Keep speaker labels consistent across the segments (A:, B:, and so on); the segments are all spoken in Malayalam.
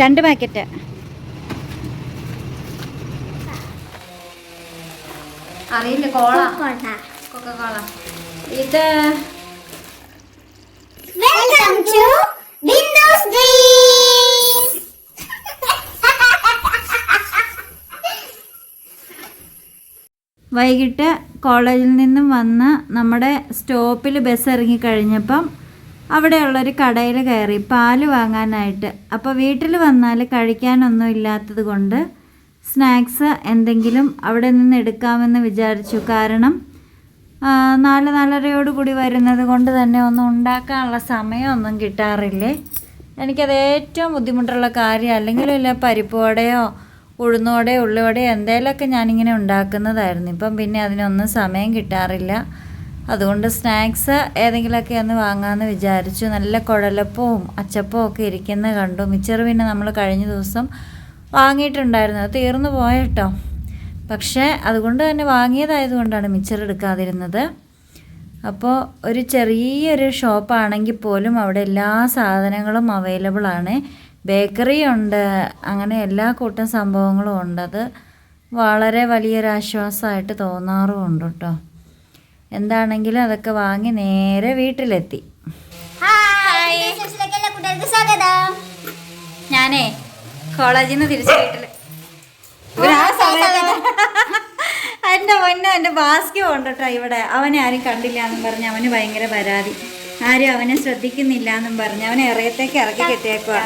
A: രണ്ട് പാക്കറ്റ്. അറിയില്ല കോള. കൊക്ക കോള ഇത്
B: വെൽക്കം ടു ബിന്ദുസ് ഡ്രീംസ്
A: വൈകിട്ട് കോളേജിൽ നിന്നും വന്ന് നമ്മുടെ സ്റ്റോപ്പിൽ ബസ് ഇറങ്ങി ഇറങ്ങിക്കഴിഞ്ഞപ്പം അവിടെയുള്ളൊരു കടയിൽ കയറി പാൽ വാങ്ങാനായിട്ട്. അപ്പോൾ വീട്ടിൽ വന്നാൽ കഴിക്കാനൊന്നും ഇല്ലാത്തത് കൊണ്ട് സ്നാക്സ് എന്തെങ്കിലും അവിടെ നിന്ന് എടുക്കാമെന്ന് വിചാരിച്ചു. കാരണം നാല് നാലരയോട് കൂടി വരുന്നത് കൊണ്ട് തന്നെ ഒന്നും ഉണ്ടാക്കാനുള്ള സമയമൊന്നും കിട്ടാറില്ലേ. എനിക്കത് ഏറ്റവും ബുദ്ധിമുട്ടുള്ള കാര്യം അല്ലെങ്കിൽ ഇല്ല പരിപ്പോടെയോ ഉഴുന്നോടെയോ ഉള്ളിയോടെയോ എന്തേലൊക്കെ ഞാനിങ്ങനെ ഉണ്ടാക്കുന്നതായിരുന്നു. ഇപ്പം പിന്നെ അതിനൊന്നും സമയം കിട്ടാറില്ല. അതുകൊണ്ട് സ്നാക്സ് ഏതെങ്കിലുമൊക്കെ ഒന്ന് വാങ്ങാമെന്ന് വിചാരിച്ചു. നല്ല കുഴലപ്പവും അച്ചപ്പവും ഒക്കെ ഇരിക്കുന്ന കണ്ടു. മിച്ചർ പിന്നെ നമ്മൾ കഴിഞ്ഞ ദിവസം വാങ്ങിയിട്ടുണ്ടായിരുന്നു. അത് തീർന്നു പോയട്ടോ. പക്ഷേ അതുകൊണ്ട് തന്നെ വാങ്ങിയതായതുകൊണ്ടാണ് മിച്ചർ എടുക്കാതിരുന്നത്. അപ്പോൾ ഒരു ചെറിയൊരു ഷോപ്പാണെങ്കിൽ പോലും അവിടെ എല്ലാ സാധനങ്ങളും അവൈലബിൾ ആണ്. ബേക്കറി ഉണ്ട്. അങ്ങനെ എല്ലാ കൂട്ടം സംഭവങ്ങളും ഉണ്ട്. അത് വളരെ വലിയൊരു ആശ്വാസമായിട്ട് തോന്നാറുമുണ്ട് കേട്ടോ. എന്താണെങ്കിലും അതൊക്കെ വാങ്ങി നേരെ വീട്ടിലെത്തി. ഞാനേ കോളേജിൽ നിന്ന് തിരിച്ചു വീട്ടിൽ. എന്റെ പൊന്നെ എന്റെ ബാസ്കി കൊണ്ടോട്ടോ ഇവിടെ. അവനെ ആരും കണ്ടില്ല എന്നും പറഞ്ഞ് അവന് ഭയങ്കര പരാതി. ആരും അവനെ ശ്രദ്ധിക്കുന്നില്ല എന്നും പറഞ്ഞ് അവനെ ഇറയത്തേക്ക് ഇറക്കി കെട്ടിയേക്കുക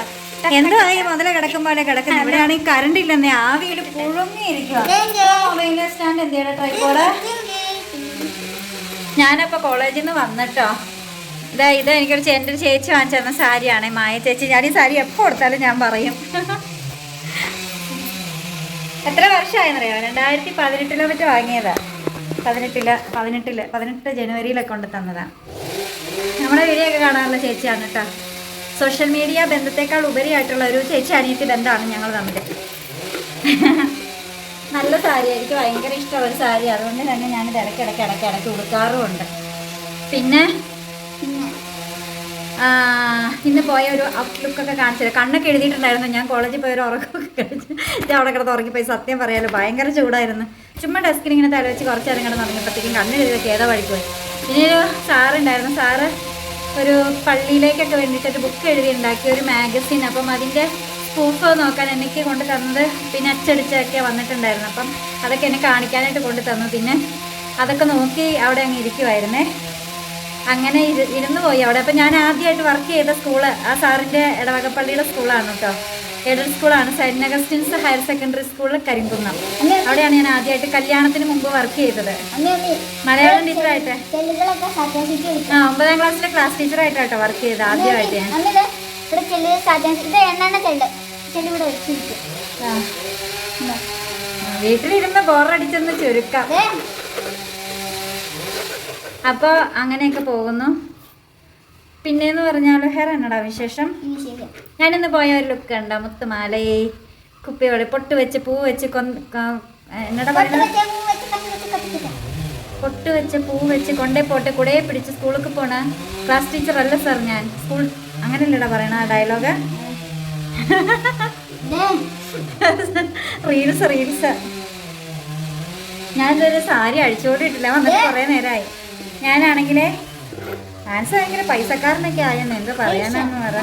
A: എന്തോ ഈ മുതല കിടക്കും പോലെ കിടക്കുന്നു ഇവിടെയാണെങ്കിൽ കറണ്ട് ഇല്ലെന്നേ ആവിയിൽ പുഴുങ്ങിയിരിക്കുക മൊബൈൽ സ്റ്റാൻഡ് എന്ത് ചെയ്യണം ഞാനപ്പോൾ കോളേജിൽ നിന്ന് വന്നിട്ടോ. ഇതാ ഇത് എനിക്കൊരു എന്റെ ഒരു ചേച്ചി വാങ്ങിച്ചു തന്ന സാരിയാണ് മായ ചേച്ചി. ഞാൻ ഈ സാരി എപ്പോൾ കൊടുത്താലും ഞാൻ പറയും. എത്ര വർഷമായെന്നറിയോ? രണ്ടായിരത്തി പതിനെട്ടിലോ മറ്റോ വാങ്ങിയതാ. പതിനെട്ടിൽ പതിനെട്ടിൽ പതിനെട്ട് ജനുവരിയിലൊക്കെ കൊണ്ട് തന്നതാണ് നമ്മുടെ വീഡിയോ ഒക്കെ കാണാറുള്ള ചേച്ചിയാണ് കേട്ടോ. സോഷ്യൽ മീഡിയ ബന്ധത്തെക്കാൾ ഉപരിയായിട്ടുള്ള ഒരു ചേച്ചി അനിയത്തി ബന്ധമാണ് ഞങ്ങൾ തമ്മിൽ നല്ല സാരി എനിക്ക് ഭയങ്കര ഇഷ്ടമുള്ള സാരി. അതുകൊണ്ട് തന്നെ ഞാനിത് ഇടയ്ക്കിടയ്ക്ക് ഇടയ്ക്ക് ഇടയ്ക്ക് ഉടുക്കാറുമുണ്ട്. പിന്നെ? ഇന്ന് പോയ ഒരു ഔട്ട്ലുക്കൊക്കെ കാണിച്ചത് കണ്ണൊക്കെ എഴുതിയിട്ടുണ്ടായിരുന്നു. ഞാൻ കോളേജിൽ പോയി ഒരു ഉറക്കമൊക്കെ കഴിച്ച് ഞാൻ അവിടെ കിടന്ന് ഉറങ്ങിപ്പോയി. സത്യം പറയാലോ ഭയങ്കര ചൂടായിരുന്നു. ചുമ്മാ ഡെസ്കിൽ ഇങ്ങനെ തല വെച്ച് കുറച്ച് നേരം കിടന്ന് തുടങ്ങിയപ്പോഴത്തേക്കും കണ്ണെഴുതിയൊക്കെ ഏതാ വഴിക്ക് പോയി. പിന്നെ ഒരു സാറുണ്ടായിരുന്നു സാറ് ഒരു പള്ളിയിലേക്കൊക്കെ വേണ്ടിയിട്ട് ഒരു ബുക്ക് എഴുതി ഉണ്ടാക്കിയ ഒരു മാഗസിൻ അപ്പം അതിന്റെ പ്രൂഫ് നോക്കാൻ എനിക്ക് കൊണ്ട് തന്നത് പിന്നെ അച്ചടിച്ചൊക്കെ വന്നിട്ടുണ്ടായിരുന്നു. അപ്പം അതൊക്കെ എന്നെ കാണിക്കാനായിട്ട് കൊണ്ട് തന്നു. പിന്നെ അതൊക്കെ നോക്കി അവിടെ അങ്ങ് ഇരിക്കുമായിരുന്നേ അങ്ങനെ ഇരു ഇരുന്ന് പോയി അവിടെ. അപ്പം ഞാൻ ആദ്യമായിട്ട് വർക്ക് ചെയ്ത സ്കൂൾ ആ സാറിന്റെ ഇടവകപ്പള്ളിയുടെ സ്കൂളാണ് കേട്ടോ. എയ്ഡഡ് സ്കൂളാണ് സെന്റ് അഗസ്റ്റിൻസ് ഹയർ സെക്കൻഡറി സ്കൂളിൽ കരിങ്കുന്നം. അവിടെയാണ് ഞാൻ ആദ്യമായിട്ട് കല്യാണത്തിന് മുമ്പ് വർക്ക് ചെയ്തത്. മലയാളം ടീച്ചറായിട്ട് ആ ഒമ്പതാം ക്ലാസ്സിലെ ക്ലാസ് ടീച്ചറായിട്ടാട്ടോ വർക്ക് ചെയ്തത് ആദ്യമായിട്ട് ഞാൻ.
B: ഇവിടെ ചെല്ല് സാധനം. ഇത് എണ്ണെണ്ണ ചെല്ല്. ചെല്ല് ഇവിടെ വെച്ചിരിക്കും.
A: വീട്ടിലിരുന്ന് ബോറടിച്ചൊന്ന് ചുരുക്കാം.
B: അപ്പൊ
A: അപ്പോൾ അങ്ങനെയൊക്കെ പോകുന്നു. പിന്നെന്ന് പറഞ്ഞാൽ ഹെയർ എന്നടാ വിശേഷം? ഞാനിന്ന് പോയ ഒരു ലുക്ക് ഉണ്ടോ മുത്തുമാലയെ കുപ്പിയോടെ പൊട്ട് വെച്ച് പൂ വെച്ച് എന്നടാ പറയുന്നത് പൊട്ട് വെച്ച് പൂ വെച്ച് കൊണ്ടേ പോട്ടെ കുടയെ പിടിച്ച് സ്കൂളിൽ പോണ. ക്ലാസ് ടീച്ചർ അല്ല സാർ ഞാൻ. സ്കൂൾ അങ്ങനെയല്ലടാ പറയണ ആ ഡയലോഗ് റീൽസ് റീൽസ് ഞാനിതൊരു സാരി അഴിച്ചുകൊണ്ടിട്ടില്ല. വന്നിട്ട് കുറേ നേരമായി ഞാനാണെങ്കിലേ ആൻസ് ഭയങ്കര പൈസക്കാരനൊക്കെ ആയെന്ന് എന്ത് പറയാനാന്ന് പറ.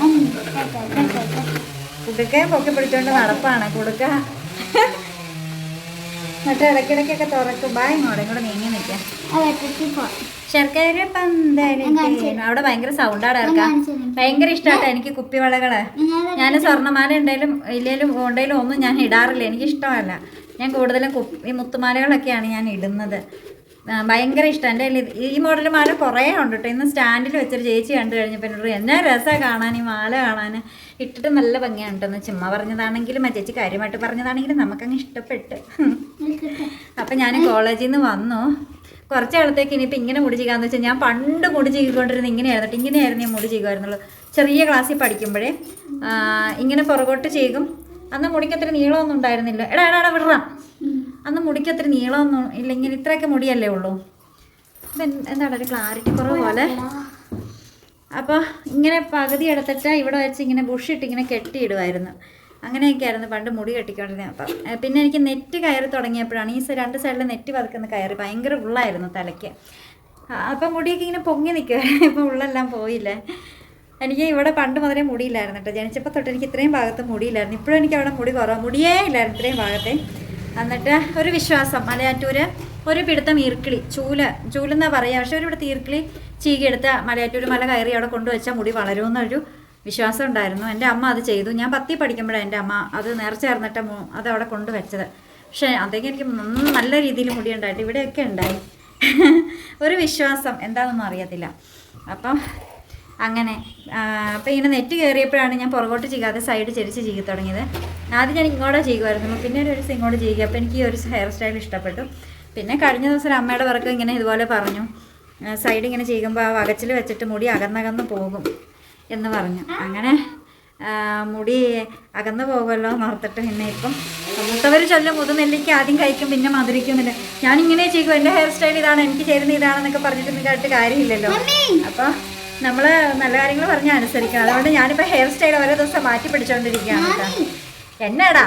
A: കുടുക്കയെ പൊക്കി പിടിച്ചോണ്ട് നടപ്പാണ്. കുടുക്ക. മറ്റേ ഇടയ്ക്കിടയ്ക്കൊക്കെ തുറക്കും. ബാ ഇങ്ങോട്ട് ഇങ്ങോട്ട് നീങ്ങി നിൽക്കാം. ശർക്കര
B: ഞാൻ
A: അവിടെ ഭയങ്കര സൗണ്ടാണ് ഇറക്ക ഭയങ്കര ഇഷ്ടമാട്ടോ എനിക്ക് കുപ്പിവളകൾ.
B: ഞാൻ
A: സ്വർണമാല ഉണ്ടെങ്കിലും ഇല്ലേലും ഉണ്ടെങ്കിലും ഒന്നും ഞാൻ ഇടാറില്ല. എനിക്ക് ഇഷ്ടമല്ല. ഞാൻ കൂടുതലും കുപ്പി ഈ മുത്തുമാലകളൊക്കെയാണ് ഞാൻ ഇടുന്നത്. ഭയങ്കര ഇഷ്ടം. എന്റെ ഈ മോഡൽ മാല കുറേ ഉണ്ട് കേട്ടോ. ഇന്ന് സ്റ്റാൻഡിൽ വെച്ചൊരു ചേച്ചി കണ്ടു കഴിഞ്ഞപ്പോൾ എന്നോട് എന്നെ രസമാണ് കാണാൻ ഈ മാല കാണാൻ. ഇട്ടിട്ട് നല്ല ഭംഗിയാണ് കേട്ടോ. എന്ന് ചുമ്മാ പറഞ്ഞതാണെങ്കിലും ആ ചേച്ചി കാര്യമായിട്ട് പറഞ്ഞതാണെങ്കിലും നമുക്കങ്ങ് ഇഷ്ടപ്പെട്ട്. അപ്പം ഞാൻ കോളേജിൽ നിന്ന് വന്നു. കുറച്ച് കാലത്തേക്ക് ഇനിയിപ്പോൾ ഇങ്ങനെ മുടി ചെയ്യാന്ന് വെച്ചാൽ ഞാൻ പണ്ട് മുടി ചെയ്തുകൊണ്ടിരുന്നത് ഇങ്ങനെയായിരുന്നു. ഇങ്ങനെയായിരുന്നു ഞാൻ മുടി ചെയ്യുമായിരുന്നുള്ളൂ ചെറിയ ക്ലാസ്സിൽ പഠിക്കുമ്പോഴേ ഇങ്ങനെ പുറകോട്ട് ചെയ്യും അന്ന് മുടിക്കത്ര നീളമൊന്നും ഉണ്ടായിരുന്നില്ല. എടാ എടാ എടാ വിടറാം. അന്ന് മുടിക്കത്ര നീളമൊന്നും ഇല്ല. ഇങ്ങനെ ഇത്രയൊക്കെ മുടിയല്ലേ ഉള്ളൂ. എന്താണ് ഒരു ക്ലാരിറ്റി കുറവ് പോലെ? അപ്പോൾ ഇങ്ങനെ പകുതി എടുത്തിട്ട് ഇവിടെ വെച്ച് ഇങ്ങനെ ബുഷിട്ട് ഇങ്ങനെ കെട്ടിയിടുമായിരുന്നു അങ്ങനെയൊക്കെയായിരുന്നു പണ്ട് മുടി കെട്ടിക്കൊണ്ടിരുന്നത് അപ്പം പിന്നെ എനിക്ക് നെറ്റ് കയറി തുടങ്ങിയപ്പോഴാണ് ഈ രണ്ട് സൈഡിൽ നെറ്റ് പതുക്കുന്ന കയറി ഭയങ്കര ഉള്ളായിരുന്നു തലയ്ക്ക്. അപ്പം മുടിയൊക്കെ ഇങ്ങനെ പൊങ്ങി നിൽക്കുമായിരുന്നു ഇപ്പം ഉള്ളെല്ലാം പോയില്ലേ. എനിക്ക് ഇവിടെ പണ്ട് മുതലേ മുടിയില്ലായിരുന്നു കേട്ടോ. ജനിച്ചപ്പോൾ തൊട്ട് എനിക്ക് ഇത്രയും ഭാഗത്ത് മുടിയില്ലായിരുന്നു. ഇപ്പോഴും എനിക്ക് അവിടെ മുടി കുറവാണ് മുടിയേ ഇല്ലായിരുന്നു ഇത്രയും ഭാഗത്തെ. എന്നിട്ട് ഒരു വിശ്വാസം മലയാറ്റൂര് ഒരു പിടുത്തം ഈർക്കിളി ചൂല ചൂലെന്നാ പറയുക പക്ഷെ ഒരു പിടുത്തം ഈർക്കിളി ചീകിയെടുത്ത മലയാറ്റൂർ മല കയറി അവിടെ കൊണ്ടുവച്ചാൽ മുടി വളരുമെന്നൊരു വിശ്വാസം ഉണ്ടായിരുന്നു. എന്റെ അമ്മ അത് ചെയ്തു. ഞാൻ പത്തി പഠിക്കുമ്പോഴാണ് എന്റെ അമ്മ അത് നേർച്ചേർന്നിട്ട് ചേർന്നിട്ട് അത് അവിടെ കൊണ്ടുവച്ചത്. പക്ഷേ അതൊക്കെ എനിക്ക് നല്ല രീതിയിൽ മുടി ഉണ്ടായിട്ട് ഇവിടെയൊക്കെ ഉണ്ടായി. ഒരു വിശ്വാസം എന്താണെന്നൊന്നും അറിയത്തില്ല. അപ്പം അങ്ങനെ അപ്പം ഇങ്ങനെ നെറ്റ് കയറിയപ്പോഴാണ് ഞാൻ പുറകോട്ട് ചെയ്യാതെ സൈഡ് ചെരിച്ച് ചെയ്യി തുടങ്ങിയത്. ആദ്യം ഞാൻ ഇങ്ങോട്ട് ചെയ്യുമായിരുന്നു പിന്നെ ഒരു ദിവസം ഇങ്ങോട്ട് ചെയ്യുക അപ്പോൾ എനിക്ക് ഈ ഒരു ഹെയർ സ്റ്റൈൽ ഇഷ്ടപ്പെട്ടു. പിന്നെ കഴിഞ്ഞ ദിവസം അമ്മയുടെ വർക്ക് ഇങ്ങനെ ഇതുപോലെ പറഞ്ഞു. സൈഡ് ഇങ്ങനെ ചെയ്യുമ്പോൾ ആ വകച്ചിൽ വെച്ചിട്ട് മുടി അകന്നകന്ന് പോകും. എന്ന് പറഞ്ഞു. അങ്ങനെ മുടി അകന്നു പോകുമല്ലോ നടത്തിട്ട് പിന്നെ ഇപ്പം മൂത്തവർ ചൊല്ലും മുതുനെല്ലിക്ക് ആദ്യം കഴിക്കും പിന്നെ മധുരിക്കുന്നില്ല ഞാനിങ്ങനെ ചെയ്യും എന്റെ ഹെയർ സ്റ്റൈൽ ഇതാണ് എനിക്ക് ചേരുന്ന ഇതാണെന്നൊക്കെ പറഞ്ഞിട്ട് നിങ്ങൾക്ക് കേട്ട് കാര്യമില്ലല്ലോ. അപ്പോൾ നമ്മൾ നല്ല കാര്യങ്ങൾ പറഞ്ഞാൽ അനുസരിക്കണം. അതുകൊണ്ട് ഞാനിപ്പോൾ ഹെയർ സ്റ്റൈൽ ഓരോ ദിവസം മാറ്റി പിടിച്ചുകൊണ്ടിരിക്കുകയാണ് കേട്ടോ. എന്നാടാ?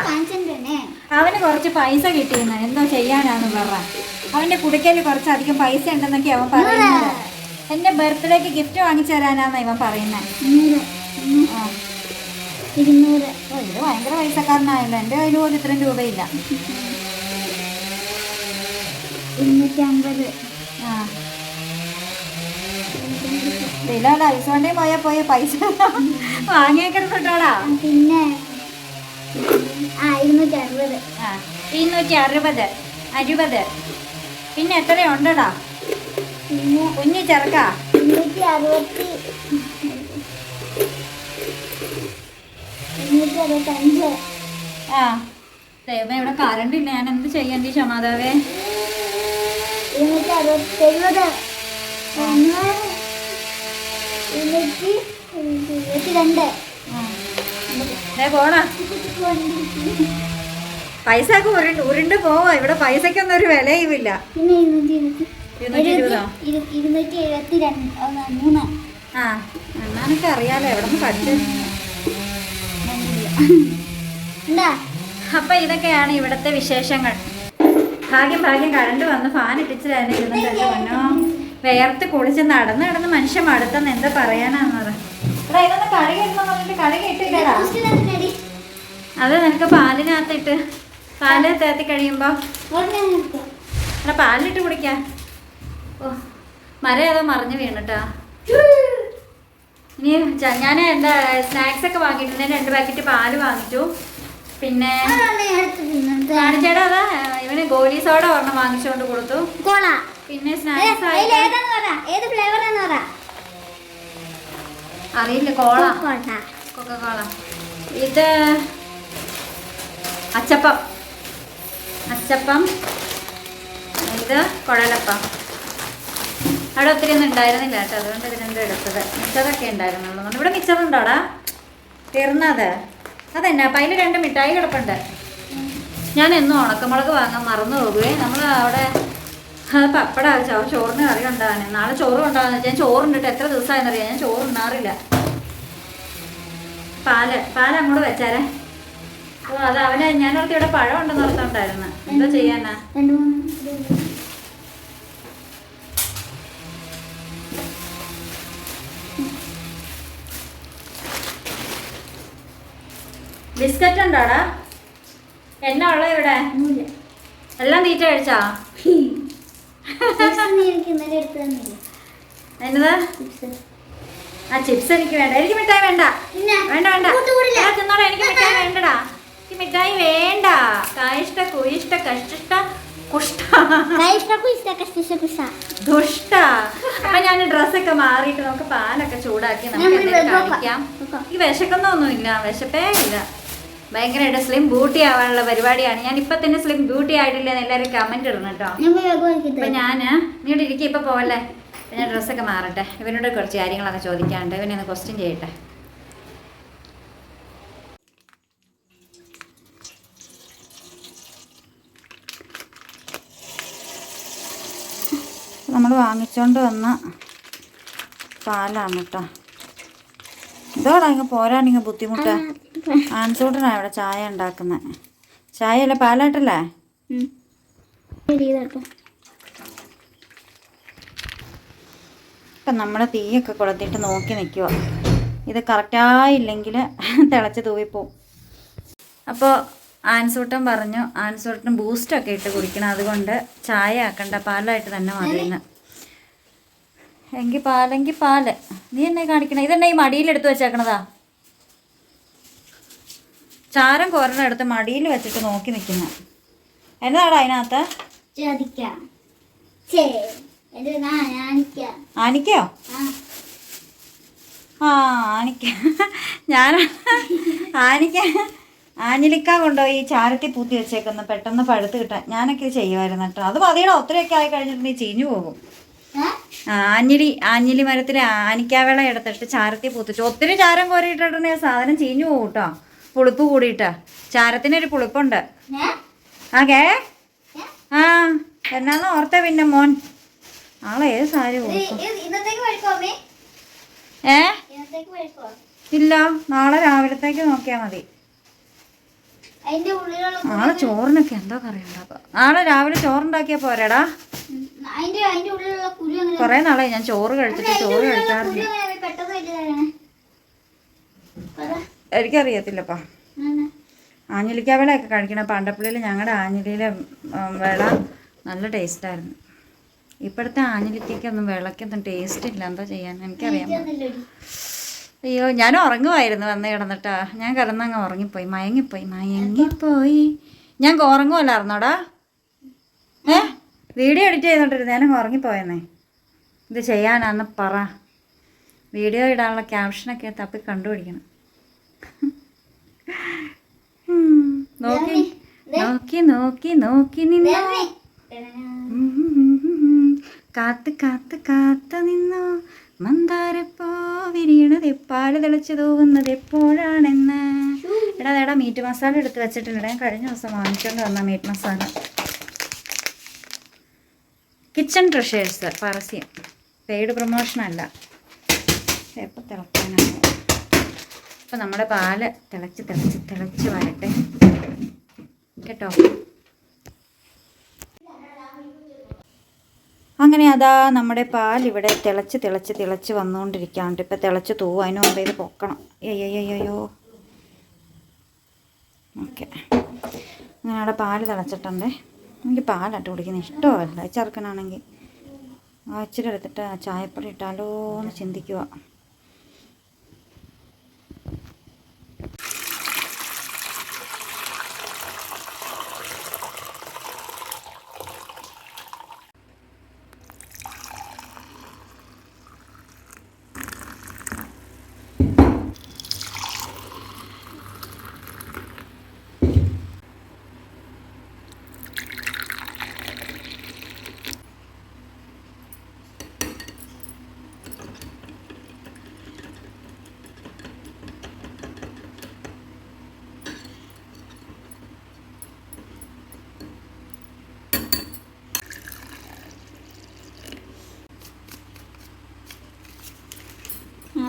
A: അവന് കുറച്ച് പൈസ കിട്ടിയെന്ന്. എന്തോ ചെയ്യാനാണ് പറ അവന്റെ കുടിക്കൽ കുറച്ചധികം പൈസ ഉണ്ടെന്നൊക്കെ അവൻ പറയുന്നത്. എന്റെ ബർത്ത്ഡേക്ക് ഗിഫ്റ്റ് വാങ്ങിച്ചു തരാനാന്ന് ഇവൻ പറയുന്നത്.
B: ഇരുന്നൂറ്.
A: ഓ, ഇത് ഭയങ്കര പൈസക്കാരനായല്ലോ എന്റെ കയ്യിൽ പോലും ഇത്രയും രൂപയില്ല.
B: ഇരുന്നൂറ്റി അമ്പത്
A: ആ. ഇതിലല്ല ഐസോണ്ടേ പോയാ പോയ പൈസ വാങ്ങിയേക്കരുത് കേട്ടോടാ
B: പിന്നെ ആ ഇരുന്നൂറ്റി അറുപത്
A: ആ ഇരുന്നൂറ്റി അറുപത് അറുപത്. പിന്നെ എത്രയുണ്ടടാ? കുഞ്ഞു ചെറുക്ക?
B: അറുപത്തി
A: ആ. ഇവിടെ കറണ്ട് ഇല്ല. ഞാൻ എന്ത് ചെയ്യണ്ടി ക്ഷമാതാവേ?
B: ഇരുന്നൂറ്റി അറുപത്തി എഴുപത് ഒന്ന് ഇരുന്നൂറ്റി ഇരുപത്തി രണ്ട്
A: പോടാ. പൈസ ഒക്കെ ഉരുണ്ട് ഉരുണ്ട് പോവാ. ഇവിടെ പൈസക്കൊന്നും ഒരു വിലയുമില്ല.
B: പിന്നെ ഇരുന്നൂറ്റി ഇരുപത്തി
A: ഇരുന്നൂറ്റി ഇരുപതോ
B: ഇരു- ഇരുന്നൂറ്റി എഴുപത്തി രണ്ട് മൂന്ന്.
A: ആ അറിയാലോ എവിടെ നിന്ന് പഠിച്ചു.
B: എന്താ?
A: അപ്പൊ ഇതൊക്കെയാണ് ഇവിടത്തെ വിശേഷങ്ങൾ. ഭാഗ്യം ഭാഗ്യം കറണ്ട് വന്ന് ഫാൻ ഇട്ടിച്ചിരുന്നിട്ട് പൊന്നോ. വേർത്ത് കുളിച്ച് നടന്ന് നടന്ന് മനുഷ്യൻ മടുത്തെന്ന് എന്താ പറയാനാന്നത് എടാ ഇതൊന്ന് പറഞ്ഞിട്ട്? അത് നിനക്ക് പാലിനകത്തിട്ട് പാൽ തേത്തി കഴിയുമ്പോ. എടാ പാലിലിട്ട് കുടിക്കാം. ഓ മരം ഏതോ മറിഞ്ഞു വീണിട്ടാ. ഇനി ഞാൻ എന്താ സ്നാക്സ് ഒക്കെ വാങ്ങിയിട്ടുണ്ട്. രണ്ട് പാക്കറ്റ് പാൽ വാങ്ങിച്ചു. പിന്നെ. കാണിച്ചേടാ അതാ ഇവന് ഗോലി സോഡ ഒരെണ്ണം വാങ്ങിച്ചുകൊണ്ട് കൊടുത്തു. പിന്നെ സ്നാക്സ് അറിയില്ല കോള. കൊക്ക കോള ഇത് അച്ചപ്പം. അച്ചപ്പം. ഇത് കുഴലപ്പം അവിടെ ഒത്തിരി ഒന്നും ഉണ്ടായിരുന്നില്ല കേട്ടോ. അതുകൊണ്ട് ഇത് രണ്ടും എടുത്തത്. മിച്ചതൊക്കെ ഉണ്ടായിരുന്നുള്ളൂ ഇവിടെ മിച്ചറുണ്ടോടാ തീർന്നത് അതന്നെ? അപ്പം അതിൽ രണ്ട് മിഠായി കിടപ്പുണ്ട്. ഞാൻ എന്നും ഉണക്കമുളക് വാങ്ങാൻ മറന്നു പോകുവേ. നമ്മൾ അവിടെ അത് ചോറ് ചോറിന് കറി ഉണ്ടാകാൻ നാളെ ചോറ് ഉണ്ടാകാന്ന് വെച്ചാൽ ചോറുണ്ടിട്ട് എത്ര ദിവസമായെന്നറിയാം? ഞാൻ ചോറ് ഉണ്ണാറില്ല പാൽ. പാൽ അങ്ങോട്ട് വെച്ചാലേ അപ്പോൾ അത് അവനെ ഞാനോർത്ത് ഇവിടെ പഴം ഉണ്ടെന്ന് ഓർത്തുണ്ടായിരുന്നു. എന്താ ചെയ്യാനാ? ബിസ്ക്കറ്റ് ഉണ്ടോടാ? എന്നാ ഉള്ള ഇവിടെ? എല്ലാം തീറ്റ കഴിച്ചാ? എന്നതാ? ആ ചിപ്സ് എനിക്ക് വേണ്ട. എനിക്ക് മിഠായി വേണ്ട. വേണ്ട വേണ്ട. തിന്നോടാ എനിക്ക് മിഠായി വേണ്ടടാ. എനിക്ക് മിഠായി വേണ്ട. കായിഷ്ട കുയിഷ്ട കഷ്ടിഷ്ട കുഷ്ട ദുഷ്ട. അപ്പൊ ഞാൻ ഡ്രസ്സൊക്കെ മാറിയിട്ട് നമുക്ക് പാലൊക്കെ ചൂടാക്കി നമുക്ക്
B: വെക്കാം.
A: ഈ വിശക്കുന്നൊന്നുമില്ല വിശപ്പേ ഇല്ല. ഭയങ്കരമായിട്ട് സ്ലിം ബ്യൂട്ടി ആവാനുള്ള പരിപാടിയാണ്. ഞാൻ ഇപ്പൊ തന്നെ സ്ലിം ബ്യൂട്ടി ആയിട്ടില്ലെന്ന് എല്ലാവരും കമന്റ് ഇടണം കേട്ടോ. അപ്പൊ ഞാൻ നീട്ട് ഇരിക്കും ഇപ്പൊ പോവല്ലേ? അപ്പൊ ഞാൻ ഡ്രസ്സൊക്കെ മാറട്ടെ. ഇവനോട് കുറച്ച് കാര്യങ്ങളൊക്കെ ചോദിക്കാണ്ട് ഇവനെ ഒന്ന് ക്വസ്റ്റ്യൻ ചെയ്യട്ടെ. നമ്മൾ വാങ്ങിച്ചോണ്ട് വന്ന പാലാണ് കേട്ടോ. ഇതോടാ ഇങ്ങ് പോരാണിങ്ങ് ബുദ്ധിമുട്ടാ. ആൺസൂട്ടനാണ് ഇവിടെ ചായ ഉണ്ടാക്കുന്നത് ചായ അല്ല പാലായിട്ടല്ലേ. ഇപ്പം നമ്മൾ തീയൊക്കെ കൊളുത്തിട്ട് നോക്കി നിൽക്കുക ഇത് കറക്റ്റായില്ലെങ്കിൽ തിളച്ച് തൂവിപ്പോവും. അപ്പോൾ ആൻസൂട്ടൻ പറഞ്ഞു ആൻസൂട്ടന് ബൂസ്റ്റൊക്കെ ഇട്ട് കുടിക്കണം. അതുകൊണ്ട് ചായ ആക്കണ്ട പാലായിട്ട് തന്നെ മതിയെന്ന്. എങ്കിൽ പാലെങ്കിൽ പാൽ. നീ എന്നെ കാണിക്കണേ? ഇതെന്നെ ഈ മടിയിലെടുത്ത് വെച്ചേക്കണതാ. ചാരം കോരനെടുത്ത് മടിയിൽ വെച്ചിട്ട് നോക്കി നിൽക്കുന്നു. എന്താണ് അതിനകത്ത്? ആനിക്കോ.
B: ആ,
A: ആനിക്ക. ഞാൻ ആനിക്ക ആഞ്ഞിലിക്ക കൊണ്ടുപോയി ചാരത്തി പൂത്തി വെച്ചേക്കുന്ന. പെട്ടെന്ന് പഴുത്ത് കിട്ടാൻ. ഞാനൊക്കെ ഇത് ചെയ്യുമായിരുന്നു കേട്ടോ. അത് മതിയുടെ ഒത്തിരിയൊക്കെ ആയി കഴിഞ്ഞിട്ടുണ്ടെങ്കിൽ ചീഞ്ഞു പോകും. ആഞ്ഞിലി ആഞ്ഞിലി മരത്തിൽ ആനിക്കാവേള എടുത്തിട്ട് ചാരത്തി പൂത്തിച്ചു. ഒത്തിരി ചാരം കോരിയിട്ടിട്ടുണ്ടെങ്കിൽ സാധനം ചീഞ്ഞു പോകും കേട്ടോ. പുളിപ്പ് കൂടിയിട്ടാ. ചാരത്തിനൊരു പുളിപ്പുണ്ട്.
B: ആ?
A: ആ എന്നാന്ന് ഓർത്ത പിന്നെ മോൻ. ആളെ ഏത് സാരി ഏ? ഇല്ല നാളെ രാവിലത്തേക്ക് നോക്കിയാ മതി. നാളെ ചോറിനൊക്കെ എന്തോ കറി ഉണ്ടാക്കുക നാളെ രാവിലെ ചോറുണ്ടാക്കിയാ പോരാടാ. കൊറേ നാളെ ഞാൻ ചോറ് കഴിച്ചിട്ട് ചോറ് കഴിക്കാറില്ല. എനിക്കറിയത്തില്ലപ്പാ.
B: ആണ്.
A: ആഞ്ഞിലിക്കാവിളയൊക്കെ കഴിക്കണം പണ്ടപ്പള്ളിയിൽ ഞങ്ങളുടെ ആഞ്ഞിലിയിലെ വിള നല്ല ടേസ്റ്റായിരുന്നു. ഇപ്പോഴത്തെ ആഞ്ഞിലിക്കൊന്നും വിളക്കൊന്നും ടേസ്റ്റ് ഇല്ല എന്താ ചെയ്യാൻ? എനിക്കറിയാം അയ്യോ ഞാൻ ഉറങ്ങുമായിരുന്നു വന്ന് കിടന്നിട്ടാ. ഞാൻ കിടന്നങ്ങ് ഉറങ്ങിപ്പോയി. മയങ്ങിപ്പോയി. മയങ്ങിപ്പോയി. ഞാൻ ഉറങ്ങുമല്ലായിരുന്നോടാ ഏ? വീഡിയോ എഡിറ്റ് ചെയ്തോണ്ടിരുന്നു. ഞാനും ഉറങ്ങിപ്പോയെന്നേ. ഇത് ചെയ്യാനാന്ന് പറ. വീഡിയോ ഇടാനുള്ള ക്യാപ്ഷനൊക്കെ തപ്പി കണ്ടുപിടിക്കണം. നോക്കി. നോക്കി നോക്കി നോക്കി നിന്നോ. കാത്ത് കാത്ത് കാത്ത് നിന്നോ. മന്ദാരപ്പോ വിരിയണത് എപ്പാട് തിളച്ചു തൂവുന്നത് എപ്പോഴാണെന്ന് എടാ എടാ മീറ്റ് മസാല എടുത്ത് വെച്ചിട്ടുണ്ട്. ഞാൻ കഴിഞ്ഞ ദിവസം വാങ്ങിച്ചോണ്ട് വന്ന മീറ്റ് മസാല കിച്ചൺ ട്രഷേഴ്സ് പരസ്യം. പെയ്ഡ് പ്രൊമോഷൻ അല്ല. എപ്പോൾ തിളക്കാനാണ്. അപ്പം നമ്മുടെ പാൽ തിളച്ച് തിളച്ച് തിളച്ച് വരട്ടെ. കേട്ടോ? അങ്ങനെ അതാ നമ്മുടെ പാൽ ഇവിടെ തിളച്ച് തിളച്ച് തിളച്ച് വന്നുകൊണ്ടിരിക്കാണ്ട് ഇപ്പം തിളച്ച് തൂവും. അതിന് മുമ്പ് ഇത് പൊക്കണം. അയ്യോ ഓക്കെ. അങ്ങനെ അവിടെ പാൽ തിളച്ചിട്ടുണ്ട്. എനിക്ക് പാലാട്ട് കുടിക്കുന്ന ഇഷ്ടമല്ല. ചെറുക്കനാണെങ്കിൽ ആ ഇച്ചിരി എടുത്തിട്ട് ചായപ്പൊടി ഇട്ടാലോ എന്ന് ചിന്തിക്കുക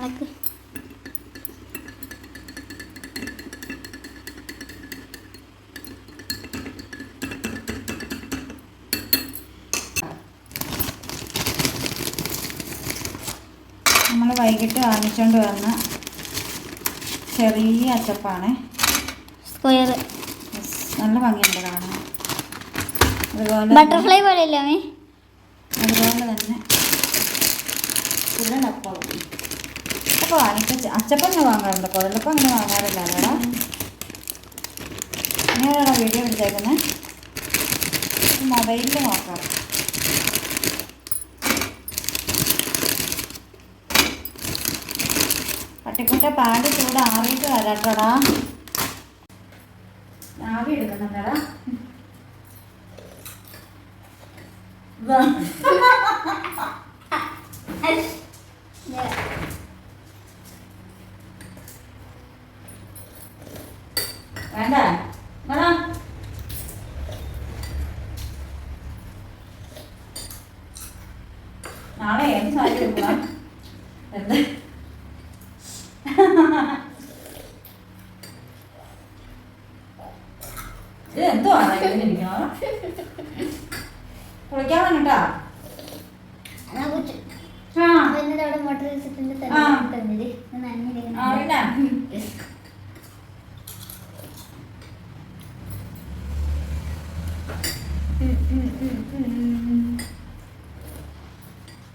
B: നാളേക്ക്
A: നമ്മൾ വൈകിട്ട് വാങ്ങിച്ചുകൊണ്ട് വന്ന ചെറിയ അച്ചപ്പാണ്.
B: സ്ക്വയർ
A: നല്ല ഭംഗിയുണ്ട് കാണാൻ. അതുപോലെ
B: ബട്ടർഫ്ലൈ പോലെ അല്ലേ അമ്മേ
A: അതുപോലെ തന്നെ കുഴലപ്പവും അപ്പോൾ വാങ്ങിച്ച അച്ചപ്പം ഞാൻ വാങ്ങാറുണ്ട്. കുഴലപ്പം അങ്ങനെ വാങ്ങാറില്ല. അല്ലേടാ അങ്ങനെയാണ് വീഡിയോ വിളിച്ചേക്കുന്നത് മൊബൈലിൽ നോക്കാം. പട്ടിക്കുട്ട പാൽ ചൂട് ആറിയിട്ട് വരാട്ടോടാ. ആവി എടുക്കുന്നുണ്ടടാ വാ വേണ്ട വേണോ നാളെ ഏത് സാരി എടുക്കണം എന്താ ഇത് എന്തോ ആണ് ഇരിക്കണോ കുളിക്കാൻ വന്നിട്ടാ
B: എന്നാ കുച്ചു
A: ആ
B: എന്നിട്ട് അവിടെ മോട്ടർ വെച്ചിട്ടുണ്ട്. തന്നിട്ട്?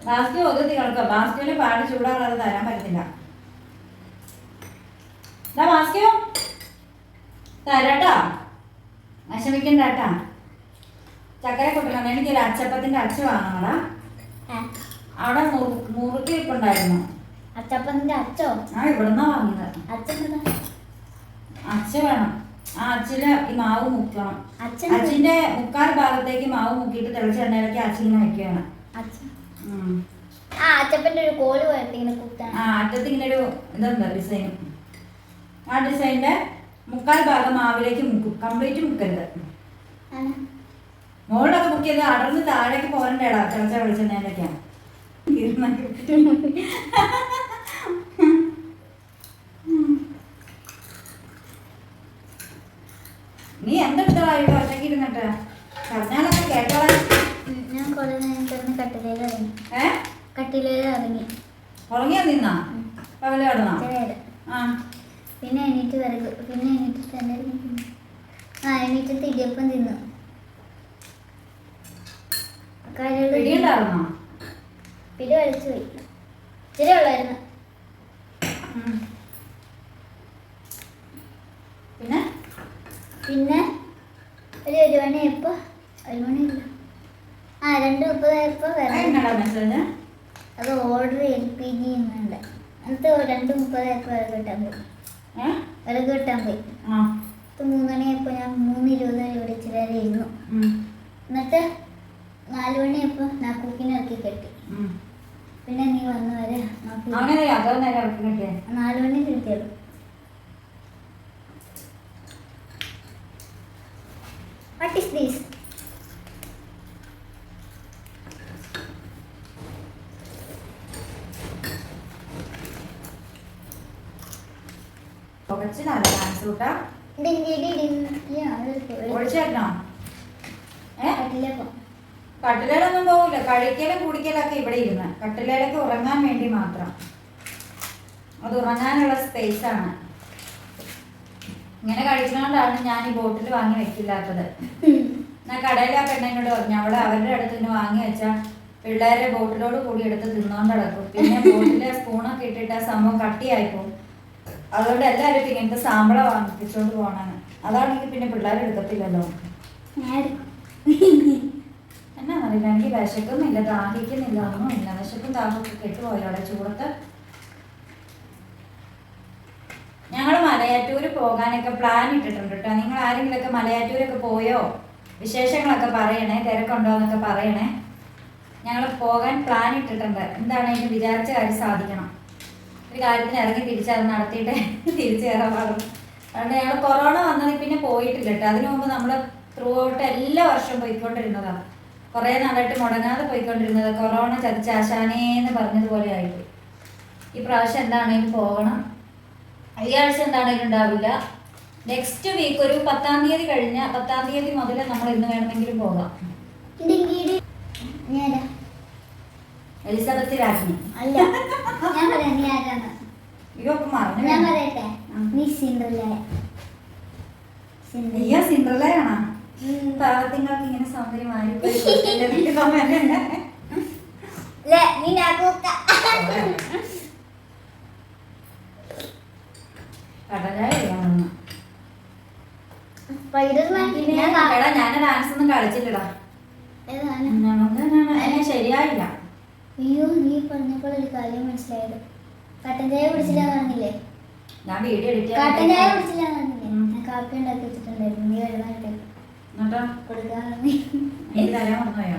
A: ബാസ്കി ഒതുക്കി കിടക്കുക പാട് ചൂടാകാതെ തരാൻ പറ്റത്തില്ല. ദാ ബാസ്കിയോ തരാട്ടാ. വിഷമിക്കണ്ട കേട്ടാ. ചക്കര കൊട്ടണം എനിക്കൊരു അച്ചപ്പത്തിന്റെ അച്ഛ വാങ്ങണടാ അവിടെ മുറു- മുറുക്കി ഇപ്പുണ്ടായിരുന്നു
B: അച്ചപ്പന്റെ അച്ചോ?
A: ആ ഇവിടുന്ന വാങ്ങിയത് അച്ഛ വേണം. ആ അച്ഛന് ഈ മാവ് മുക്കണം.
B: അച്ഛൻ
A: അച്ചിന്റെ മുക്കാൽ ഭാഗത്തേക്ക് മാവ് മുക്കിയിട്ട് തിളച്ച എണ്ണയിലേക്ക് അച്ചിങ്ങനെ വെക്കുകയാണ്.
B: ആ അച്ചപ്പന്റെ ഒരു കോൽ പോയിട്ട് ഇങ്ങനെ കുത്താണ്
A: ആ അറ്റത്ത് ഇങ്ങനെ ഒരു ഇതുണ്ട് ഡിസൈൻ. ആ ഡിസൈനിന്റെ മുക്കാൽ ഭാഗം മാവിലേക്ക് മുക്കും. കംപ്ലീറ്റ് മുക്കരുത്. മോളൊക്കെ മുക്കിയത് അടർന്ന് താഴേക്ക് പോരണ്ടേടാ തിളച്ച വെളിച്ചെണ്ണയിലേക്കാണ്. നീ എന്തെടുത്തതായിട്ട് ഒറ്റയ്ക്ക് ഇരുന്നിട്ട് പറഞ്ഞാലൊക്കെ കേട്ടോളാം.
B: ഞാൻ കുറെ നേരം കിടന്ന് കട്ടിലേൽ ഇറങ്ങി.
A: ഏ?
B: കട്ടിലേൽ ഇറങ്ങി.
A: ഉറങ്ങിയാ നിന്നാ? പകൽ കിടന്നാ ആ.
B: പിന്നെ എണീറ്റ് വിറക് പിന്നെ എണീറ്റ് തന്നെ ആ എണീറ്റ് തിരിയപ്പം തിന്നു. കരട് പിടി വലിച്ചു പോയി ഇച്ചിരി ഉള്ളായിരുന്നു
A: പിന്നെ?
B: പിന്നെ ഒരു ഒരു മണിയപ്പോ ഒരു മണിയില്ല. ആ രണ്ട് മുപ്പതായപ്പോ
A: മെസ്സേജ്?
B: അത് ഓർഡർ എൽ പി ജി എന്നുണ്ട്. എന്നിട്ട് രണ്ട് മുപ്പതായപ്പോ വിറക് കിട്ടാൻ പോയി. വിറക് കിട്ടാൻ പോയി. ഇത് മൂന്നണിയപ്പോ ഞാൻ മൂന്ന് ഇരുപത് വരെ നേരം ഇരുന്നു. എന്നിട്ട് നാല് മണിയപ്പോ നാക്കൂക്കിനെ ഇറക്കി കെട്ടി. പിന്നെ നീ വന്നു വരെ
A: അങ്ങനെ
B: നാല് മണി തിരിച്ചുള്ളൂ വാട്ട് ഇസ് ദീസ്
A: പുകച്ചിലാണ് ഡാൻസ് കൂട്ടാ? ഒഴിച്ചേക്കണോ ഏ? കട്ടിലേലൊന്നും പോകില്ല കഴിക്കലും കുടിക്കലൊക്കെ ഇവിടെ ഇരുന്ന്. കട്ടിലേലൊക്കെ ഉറങ്ങാൻ വേണ്ടി മാത്രം. അത് ഉറങ്ങാനുള്ള സ്പേസ് ആണ്. ഇങ്ങനെ കഴിക്കുന്നതുകൊണ്ടാണ് ഞാൻ ഈ ബോട്ടിൽ വാങ്ങി വെക്കില്ലാത്തത്. ഞാൻ കടയിലെ പെണ്ണിനോട് പറഞ്ഞു അവിടെ അവരുടെ അടുത്ത് നിന്ന് വാങ്ങി വെച്ചാൽ പിള്ളേരെ ബോട്ടിലോട് കൂടി എടുത്ത് തിന്നോണ്ട് കിടക്കും പിന്നെ ബോട്ടിലെ സ്പൂണൊക്കെ ഇട്ടിട്ട് ആ സംഭവം കട്ടിയായി പോകും അതുകൊണ്ട് എല്ലാവരും ഇങ്ങനത്തെ സാമ്പിള വാങ്ങിപ്പിച്ചോണ്ട് പോകണമെന്ന് അതാണെങ്കിൽ പിന്നെ പിള്ളേർ എടുക്കത്തില്ലല്ലോ എന്നാന്നറിയില്ല എനിക്ക് വിശക്കുന്നില്ല ദാഹിക്കുന്നില്ല ഒന്നുമില്ല. വിശക്കും ദാഹമൊക്കെ കെട്ടുപോയോടെ ചൂടത്ത്. ഞങ്ങൾ മലയാറ്റൂർ പോകാനൊക്കെ പ്ലാൻ ഇട്ടിട്ടുണ്ട് കേട്ടോ. നിങ്ങൾ ആരെങ്കിലുമൊക്കെ മലയാറ്റൂരൊക്കെ പോയോ? വിശേഷങ്ങളൊക്കെ പറയണേ തിരക്കുണ്ടോ എന്നൊക്കെ പറയണേ. ഞങ്ങൾ പോകാൻ പ്ലാൻ ഇട്ടിട്ടുണ്ട്. എന്താണ് അതിന് വിചാരിച്ച കാര്യം സാധിക്കണം. ഒരു കാര്യത്തിന് ഇറങ്ങി തിരിച്ചത് നടത്തിയിട്ട് തിരിച്ചു കയറാൻ പാടും അതുകൊണ്ട് ഞങ്ങൾ കൊറോണ വന്നതിൽ പിന്നെ പോയിട്ടില്ല കേട്ടോ. അതിനു മുമ്പ് നമ്മൾ ത്രൂ ഔട്ട് എല്ലാ വർഷവും പോയിക്കൊണ്ടിരുന്നതാണ്. കുറേ നാളായിട്ട് മുടങ്ങാതെ പോയിക്കൊണ്ടിരുന്നത് കൊറോണ ചതിച്ചാശാനേന്ന് പറഞ്ഞതുപോലെ ആയിട്ട് ഈ പ്രാവശ്യം എന്താണെങ്കിലും പോകണം. ഈ ആഴ്ച എന്താണെങ്കിലും ഉണ്ടാവില്ല. നെക്സ്റ്റ് വീക്ക് ഒരു പത്താം തീയതി കഴിഞ്ഞ പത്താം തീയതി മുതൽ നമ്മൾ ഇന്ന് വേണമെങ്കിലും പോകാം. എലിസബത്ത് രാജ്ഞി.
B: അല്ല ഞാൻ പറയാം നീ ആരാണ്?
A: ഇതൊക്കെ മറന്നു
B: ഞാൻ. പറയട്ടെ. നീ
A: സിൻഡ്രലയാണോ പാവത്തിങ്ങൾക്ക് ഇങ്ങനെ സൗന്ദര്യം
B: ഞാൻ
A: ഡാൻസ് ഒന്നും കളിച്ചില്ലടാ. ശരിയായില്ല.
B: അയ്യോ നീ പറഞ്ഞപ്പോൾ ഒരു കാര്യം മനസ്സിലായത്. കട്ടൻ ചായ കുടിച്ചില്ല പറഞ്ഞില്ലേ?
A: ഞാൻ വീഡിയോ
B: കട്ടൻ ചായ കാപ്പി ഉണ്ടാക്കി വെച്ചിട്ടുണ്ടായിരുന്നു. നീ വെള്ളമായിട്ട്
A: എന്നിട്ടോ? എനിക്ക് തരാൻ മറന്നുപോയോ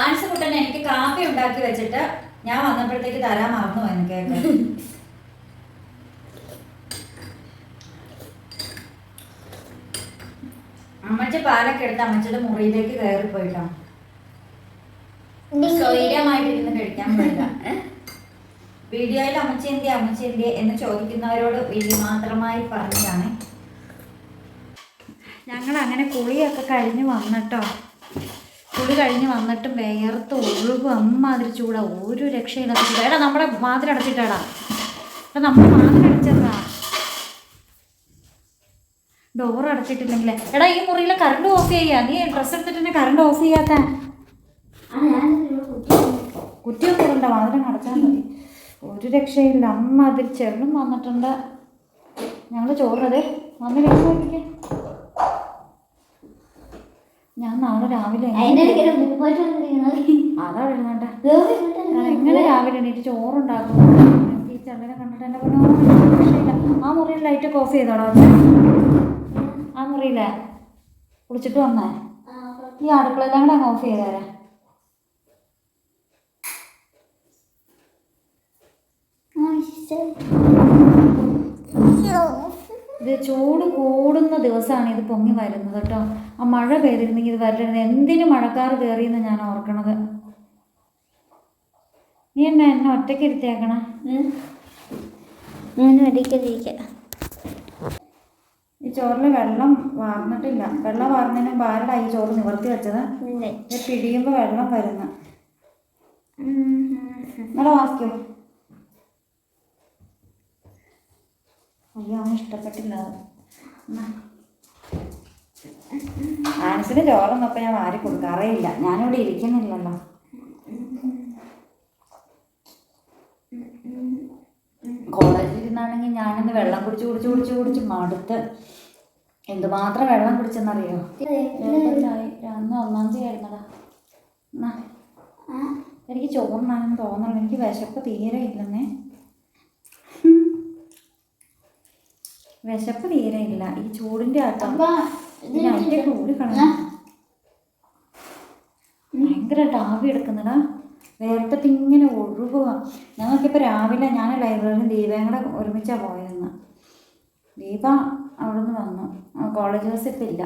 A: ആൻസ് കുട്ടൻ എനിക്ക് കാപ്പി ഉണ്ടാക്കി വെച്ചിട്ട് ഞാൻ വന്നപ്പോഴത്തേക്ക് തരാൻ മറന്നു എനിക്ക് അമ്മച്ചി പാലൊക്കെ എടുത്ത് അമ്മച്ചിയുടെ മുറിയിലേക്ക് കയറി പോയിട്ടോ. സ്വൈര്യമായിട്ട് ഇരുന്ന് കഴിക്കാൻ പറ്റില്ല വീഡിയോയിൽ അമ്മച്ചേന്തി അമ്മച്ചേന്തി എന്ന് ചോദിക്കുന്നവരോട് വീഡിയോ മാത്രമായി പറഞ്ഞതാണ്. ഞങ്ങൾ അങ്ങനെ കുളിയൊക്കെ കഴിഞ്ഞ് വന്നിട്ടോ. കുളി കഴിഞ്ഞ് വന്നിട്ടും വേർത്ത് ഒഴുകും അമ്മാതിരി ചൂടാ. ഒരു രക്ഷയില്ലാത്ത ചൂടാ. എടാ നമ്മുടെ വാതിൽ അടച്ചിട്ടാടാ. എടാ നമ്മൾ വാതിൽ അടച്ചിട്ടാ ഡോർ അടച്ചിട്ടില്ലെങ്കിലേ. എടാ ഈ മുറിയിലെ കറണ്ട് ഓഫ് ചെയ്യാ. നീ ഡ്രസ്സ് എടുത്തിട്ട് തന്നെ കറണ്ട് ഓഫ് ചെയ്യാത്ത. കുറ്റിയൊക്കെ ഉണ്ട് വാതിലും അടച്ചാൽ മതി. ഒരു രക്ഷയില്ല. അമ്മ അതിൽ ചെറുതും വന്നിട്ടുണ്ട്. ഞങ്ങൾ ചോറതേ വന്ന് കഴിച്ചു ഞാൻ നാളെ രാവിലെ അതാ എഴുന്നേണ്ട
B: ഗോപി
A: എങ്ങനെ രാവിലെ എണീറ്റ് ചോറുണ്ടാക്കും ഈ ചെറുതിനെ കണ്ടിട്ട് എന്റെ രക്ഷയില്ല ആ മുറിയിൽ ലൈറ്റൊക്കെ ഓഫ് ചെയ്തോടാ ആ മുറിയിലെ കുളിച്ചിട്ട് വന്നേ. ഈ അടുക്കളയെല്ലാം കൂടെ അങ്ങ് ഓഫ് ചെയ്തേ
B: ആ, ശരി.
A: ഇത് ചൂട് കൂടുന്ന ദിവസമാണ് ഇത് പൊങ്ങി വരുന്നത് കേട്ടോ. ആ മഴ പെയ്തിരുന്നെങ്കിൽ ഇത് വരരുത്. എന്തിനു മഴക്കാർ കയറിയെന്ന് ഞാൻ ഓർക്കണത്. നീ എന്നെ എന്നെ ഒറ്റയ്ക്ക് ഇരുത്തിയേക്കണേ?
B: ഞാൻ ഒരിക്കലിരിക്കാം
A: ഈ ചോറിൽ വെള്ളം വാർന്നിട്ടില്ല. വെള്ളം വാർന്നതിന് ബാരടാ ഈ ചോറ് നിവർത്തി വെച്ചത്? പിടിയുമ്പോ പിടിയുമ്പോൾ വെള്ളം വരുന്നു. നിങ്ങളെ വാസിക്കോ അയ്യോ ഇഷ്ടപ്പെട്ടില്ല. അത് എന്നാ. ആൻസിന് ചോറൊന്നും ഞാൻ വാരി കൊടുക്കാറേയില്ല ഞാനിവിടെ ഇരിക്കുന്നില്ലല്ലോ. കോളേജിൽ ഇരുന്നാണെങ്കിൽ ഞാനിന്ന് വെള്ളം കുടിച്ച് കുടിച്ച് കുടിച്ച് കുടിച്ച് മടുത്ത് എന്തുമാത്രം വെള്ളം കുടിച്ചെന്നറിയോ? അന്ന് ഒന്നാം തീയതി ആയിരുന്നടാ. എനിക്ക് ചോറിനാണെന്ന് തോന്നുന്നില്ല എനിക്ക് വിശപ്പ് തീരെ ഇല്ലെന്നേ. വിശപ്പ് തീരെ ഇല്ല. ഈ ചൂടിന്റെ ആട്ടം
B: ഭയങ്കര
A: ടാവി അതിന്റെ കൂടി കളഞ്ഞു ഭയങ്കരമായിട്ട് ആവി എടുക്കുന്നടാ. വേർത്തിട്ട് ഇങ്ങനെ ഒഴുകുക ഞങ്ങൾക്കിപ്പോൾ രാവിലെ ഞാൻ ലൈബ്രറിയിൽ ദീപയും കൂടെ ഒരുമിച്ചാണ് പോയിരുന്നു. ദീപ അവിടെ നിന്ന് വന്നു കോളേജ് ബസ് ഇപ്പം ഇല്ല.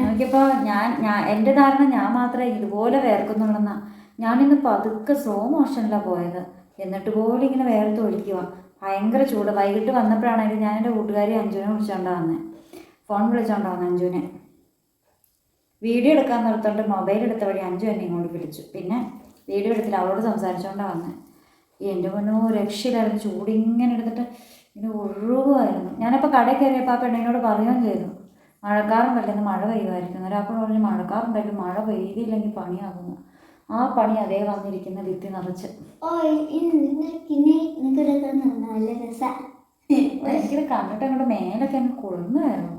A: നമുക്കിപ്പോൾ ഞാൻ ഞാൻ എന്റെ ധാരണ ഞാൻ മാത്രമേ ഇതുപോലെ വേർക്കുന്നുള്ളെന്നാ. ഞാനിന്ന് പതുക്കെ സ്ലോ മോഷനിലാണ് പോയത്. എന്നിട്ട് പോലും ഇങ്ങനെ വേർത്ത് ഒലിക്കുക ഭയങ്കര ചൂട്. വൈകിട്ട് വന്നപ്പോഴാണെങ്കിൽ ഞാൻ എന്റെ കൂട്ടുകാരി അഞ്ജുനെ വിളിച്ചോണ്ടാ ഫോൺ വിളിച്ചോണ്ടാ അഞ്ജുനെ വീഡിയോ എടുക്കാൻ നിർത്തോണ്ട് മൊബൈൽ എടുത്ത വഴി അഞ്ചു എന്നെ ഇങ്ങോട്ട് വിളിച്ചു. പിന്നെ വീഡിയോ എടുത്തിട്ട് അവളോട് സംസാരിച്ചോണ്ടാ വന്നത് എന്റെ പൊന്നോ രക്ഷയിലായിരുന്നു ചൂട് ഇങ്ങനെ എടുത്തിട്ട് ഇങ്ങനെ ഒഴുകുമായിരുന്നു ഞാനപ്പോൾ കടയിൽ കയറിയപ്പോൾ ആ പെണ്ണിനോട് പറയുകയും ചെയ്തു. മഴക്കാറും പറ്റുന്ന മഴ പെയ്യുമായിരിക്കും. ഒരാപ്പോൾ പറഞ്ഞു പറ്റും മഴ പെയ്തില്ലെങ്കിൽ പണിയാകുന്നു ആ പണി അതേ വന്നിരിക്കുന്ന ഭിത്തി നിറച്ച്.
B: ഓ നല്ല രസാ.
A: എനിക്കിത് കണ്ടിട്ട് അങ്ങോട്ട് മേലൊക്കെ അങ്ങ് കുളിർന്നായിരുന്നു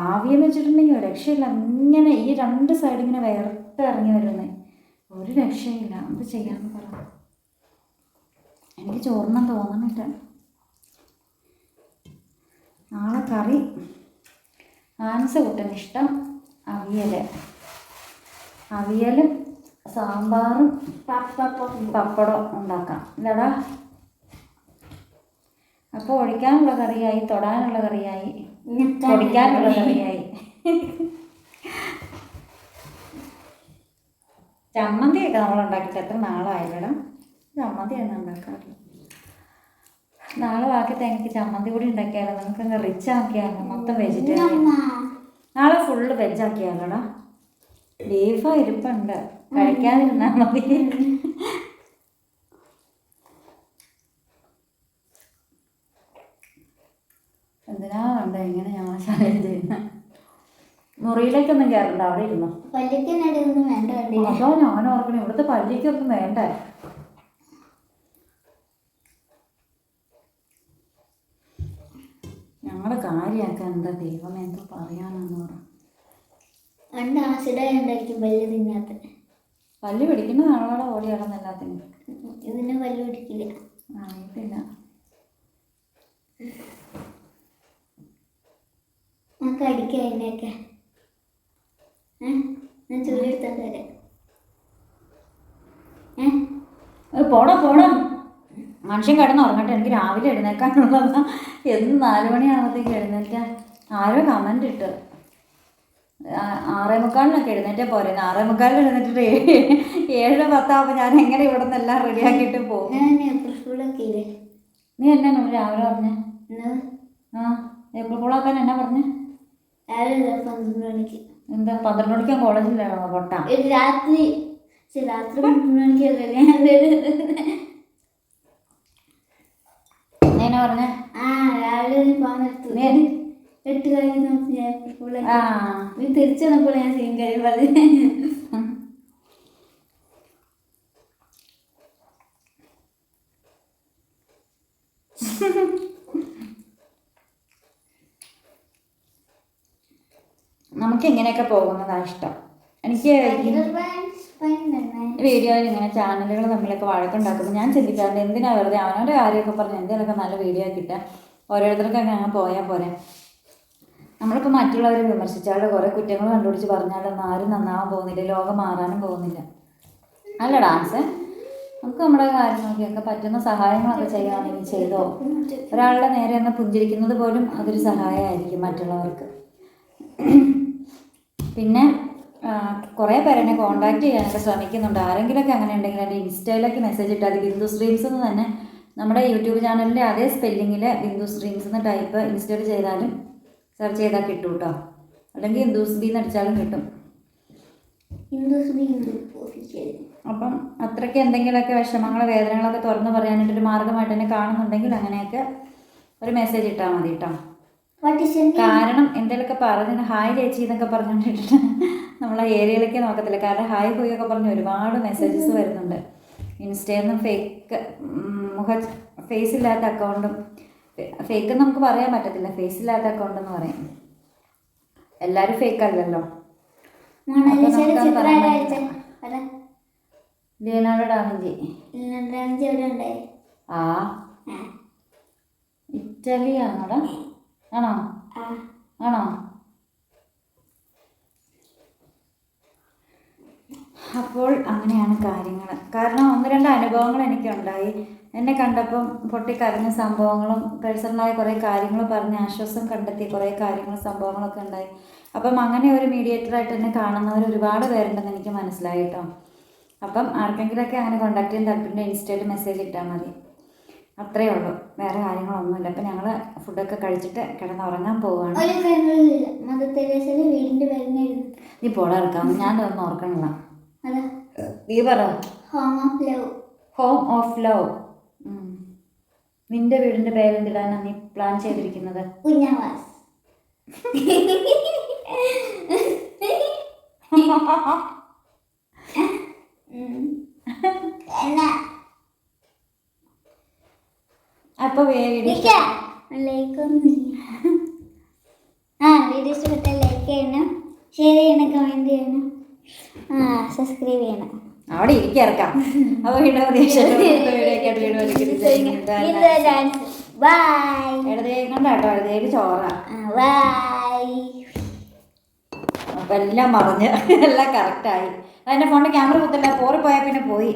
A: ആവിയെന്ന് വെച്ചിട്ടുണ്ടെങ്കിൽ രക്ഷയില്ല. ഇങ്ങനെ ഈ രണ്ട് സൈഡ് ഇങ്ങനെ വേർത്ത് ഇറങ്ങി വരുന്നേ. ഒരു രക്ഷയില്ല. എന്ത് ചെയ്യാന്ന് പറ. എനിക്ക് ചോറിനും തോന്നണില്ല നാളെ കറി. ആൻസ കൂട്ടന് ഇഷ്ടം അവിയൽ അവിയലും സാമ്പാറും പപ്പടം ഉണ്ടാക്കാം. ഇല്ലടാ. അപ്പോൾ ഒഴിക്കാനുള്ള കറിയായി തൊടാനുള്ള കറിയായി പൊടിക്കാനുള്ള കറിയായി. ചമ്മന്തിയൊക്കെ നമ്മൾ ഉണ്ടാക്കിയിട്ട് എത്ര നാളായി ചമ്മന്തി ഒന്നും ഉണ്ടാക്കാറില്ല. നാളെ ബാക്കി തേങ്ങയ്ക്ക് ചമ്മന്തി കൂടി ഉണ്ടാക്കിയാലോ? നമുക്ക് റിച്ച് ആക്കിയാലോ? മൊത്തം വെജിറ്റേറിയൻ നാളെ ഫുള്ള് വെജ് ആക്കിയാലോടാ? ബീഫ് ഇരിപ്പുണ്ട്. കഴിക്കാതിരുന്നാൽ മതി. എന്തിനാ കണ്ട ഇങ്ങനെ ഞങ്ങൾ ശല്യം ചെയ്യുന്നത് മുറിയിലേക്കൊന്നും കയറണ്ട അവിടെ ഇരുന്നു?
B: പല്ലിക്കിനടിയൊന്നും വേണ്ട
A: അതോ ഞാൻ ഓർക്കണം. ഇവിടുത്തെ പല്ലിക്കൊന്നും വേണ്ടേ? കാര്യമൊക്കെ എന്താ ദൈവം എന്തോ പറയാനാന്ന് പറ.
B: പണ്ട് ആസിഡായി ഉണ്ടായിരിക്കും പല്ല് തിന്നാത്ത?
A: പല്ല് പിടിക്കുന്ന നാളോടെ ഓടി കിടന്ന് എല്ലാത്തിനും.
B: ഇതിന് പല്ല് പിടിക്കില്ല.
A: അറിയത്തില്ല
B: നമുക്ക് അടിക്കാം അതിനെയൊക്കെ. ഞാൻ ചൂൽ എടുത്തോണ്ട് വരാം. ഏ?
A: പോണം പോണം മനുഷ്യൻ കിടന്ന് ഉറങ്ങട്ടെ എനിക്ക് രാവിലെ എഴുന്നേക്കാനുള്ളതാ. എന്ന് നാല് മണിയാകുമ്പോഴത്തേക്ക് എഴുന്നേൽക്കാൻ ആരോ കമന്റ് ഇട്ട്. ആറേ മുക്കാലിനൊക്കെ എഴുന്നേറ്റേ പോരെ. ആറേ മുക്കാലിന് എഴുന്നേറ്റിട്ട് ഏഴ് പത്താകുമ്പോൾ ഞാൻ എങ്ങനെ ഇവിടെ നിന്നെല്ലാം റെഡിയാക്കിയിട്ട് പോകും?
B: ഞാൻ പോകും
A: നീ എന്നാ നമ്മൾ രാവിലെ പറഞ്ഞേ? ആ ഏപ്രിൽ ഫുള്ളാക്കാൻ എന്നാ പറഞ്ഞേ?
B: പന്ത്രണ്ട് മണിക്ക്.
A: എന്താ പന്ത്രണ്ട് മണിക്ക് കോളേജിലാണോ
B: ഒരു രാത്രി രാത്രി പന്ത്രണ്ട് മണിക്കല്ലേ
A: എന്നാ പറഞ്ഞേ.
B: ആ രാവിലെ നീ പോകാൻ എടുത്തു എട്ട് കഴിഞ്ഞ് നോക്കി ഞാൻ
A: ആ.
B: നീ തിരിച്ചു ഞാൻ സീൻ കാര്യം പറഞ്ഞു.
A: നമുക്ക് എങ്ങനെയൊക്കെ പോകുന്നതാണ് ഇഷ്ടം. എനിക്ക് വീഡിയോയിൽ ഇങ്ങനെ ചാനലുകൾ തമ്മിലൊക്കെ വഴക്കുണ്ടാക്കുമ്പോൾ ഞാൻ ചിന്തിക്കാറുണ്ട് എന്തിനാ വെറുതെ അവനവന്റെ കാര്യമൊക്കെ പറഞ്ഞ് എന്തെങ്കിലുമൊക്കെ നല്ല വീഡിയോ കിട്ടുക ഓരോരുത്തർക്കൊക്കെ അങ്ങനെ പോയാൽ പോരെ. നമ്മളിപ്പോൾ മറ്റുള്ളവരെ വിമർശിച്ചാൽ കുറേ കുറ്റങ്ങൾ കണ്ടുപിടിച്ച് പറഞ്ഞാലൊന്നും ആരും നന്നാവാൻ പോകുന്നില്ല ലോകം മാറാനും പോകുന്നില്ല. അല്ല ഡാൻസ്. നമുക്ക് നമ്മുടെ കാര്യം നോക്കിയൊക്കെ പറ്റുന്ന സഹായങ്ങളൊക്കെ ചെയ്യുകയാണെങ്കിൽ ചെയ്തോ? ഒരാളുടെ നേരെ ഒന്ന് പുഞ്ചിരിക്കുന്നത് പോലും അതൊരു സഹായമായിരിക്കും മറ്റുള്ളവർക്ക്. പിന്നെ കുറേ പേരെന്നെ കോണ്ടാക്ട് കോൺടാക്ട് ചെയ്യാനൊക്കെ ശ്രമിക്കുന്നുണ്ട്. ആരെങ്കിലുമൊക്കെ അങ്ങനെ ഉണ്ടെങ്കിൽ എന്റെ ഇൻസ്റ്റയിലേക്ക് മെസ്സേജ് ഇട്ടാൽ ബിന്ദു സ്ട്രീംസ് എന്ന് തന്നെ നമ്മുടെ യൂട്യൂബ് ചാനലിന്റെ അതേ സ്പെല്ലിങ്ങിൽ ബിന്ദു സ്ട്രീംസ് എന്ന് ടൈപ്പ് ഇൻസ്റ്റയിൽ ചെയ്താലും സെർച്ച് ചെയ്താൽ കിട്ടും കേട്ടോ അല്ലെങ്കിൽ ഹിന്ദുസ് ബി എന്ന് അടിച്ചാലും കിട്ടും.
B: ഹിന്ദുസ് ബി
A: അപ്പം അത്രയ്ക്ക് എന്തെങ്കിലുമൊക്കെ വിഷമങ്ങൾ വേദനകളൊക്കെ തുറന്ന് പറയാനായിട്ടൊരു മാർഗമായിട്ട് തന്നെ കാണുന്നുണ്ടെങ്കിൽ അങ്ങനെയൊക്കെ ഒരു മെസ്സേജ് ഇട്ടാൽ മതി കേട്ടോ കാരണം എന്തെങ്കിലുമൊക്കെ പറഞ്ഞു ഹായ് ചേച്ചി എന്നൊക്കെ പറഞ്ഞിട്ടിട്ട് നമ്മളെ ഏരിയയിലേക്ക് നോക്കത്തില്ല. കാരണം ഹായ് പോയി ഒക്കെ പറഞ്ഞ് ഒരുപാട് മെസ്സേജസ് വരുന്നുണ്ട്. ഇൻസ്റ്റയിൽ നിന്ന് ഫേക്ക് മുഖ ഫേസ് ഇല്ലാത്ത അക്കൗണ്ടും ഫേക്ക് നമുക്ക് പറയാൻ പറ്റത്തില്ല. ഫേസ് ഇല്ലാത്ത അക്കൗണ്ട് എന്ന് പറയും. എല്ലാവരും ഫേക്ക് അല്ലല്ലോ. ലിയനാർഡോ ഡാവിഞ്ചി ആ. ഇറ്റലി ആണോടാ ആണോ? ആണോ? അപ്പോൾ അങ്ങനെയാണ് കാര്യങ്ങൾ കാരണം ഒന്ന് രണ്ട് അനുഭവങ്ങൾ എനിക്കുണ്ടായി. എന്നെ കണ്ടപ്പം പൊട്ടിക്കരഞ്ഞ സംഭവങ്ങളും പേഴ്സണലായ കുറേ കാര്യങ്ങൾ പറഞ്ഞ് ആശ്വാസം കണ്ടെത്തിയ കുറേ കാര്യങ്ങൾ സംഭവങ്ങളൊക്കെ ഉണ്ടായി. അപ്പം അങ്ങനെ ഒരു മീഡിയേറ്ററായിട്ട് എന്നെ കാണുന്നവർ ഒരുപാട് പേരുണ്ടെന്ന് എനിക്ക് മനസ്സിലായി കേട്ടോ അപ്പം ആർക്കെങ്കിലുമൊക്കെ അങ്ങനെ കോണ്ടാക്ട് ചെയ്യാൻ താല്പര്യം ഇൻസ്റ്റയിൽ മെസ്സേജ് ഇട്ടാൽ മതി. അത്രയേ ഉള്ളൂ. വേറെ കാര്യങ്ങളൊന്നുമില്ല. അപ്പം ഞങ്ങൾ ഫുഡൊക്കെ കഴിച്ചിട്ട് കിടന്നുറങ്ങാൻ പോവുകയാണ് നീ പോടാ ഇറക്കാം ഞാൻ ഒന്നും ഓർക്കണില്ല നീ പറ.
B: Home of love
A: home of love നിന്റെ വീടിന്റെ പേരെന്തിടാനാ നീ പ്ലാൻ ചെയ്തിരിക്കുന്നത്? അപ്പൊ
B: ആ വീഡിയോ ഇഷ്ടപ്പെട്ടാൽ ലൈക്ക് ചെയ്യണം. ഷെയർ ചെയ്യണം കമന്റ് ചെയ്യണം. സബ്സ്ക്രൈബ് ചെയ്യണം.
A: അവിടെ ഇരിക്കാം അപ്പൊ വീഡിയോ
B: ഡാൻസ് ബൈ
A: ഇടതേ കണ്ടാട്ടോ ഇടതേൽ ചോറ. അപ്പൊ എല്ലാം മറിഞ്ഞ് എല്ലാം കറക്റ്റായി അതിന്റെ ഫോണിന്റെ ക്യാമറ കുത്തില്ല പോറി പോയാൽ പിന്നെ പോയി.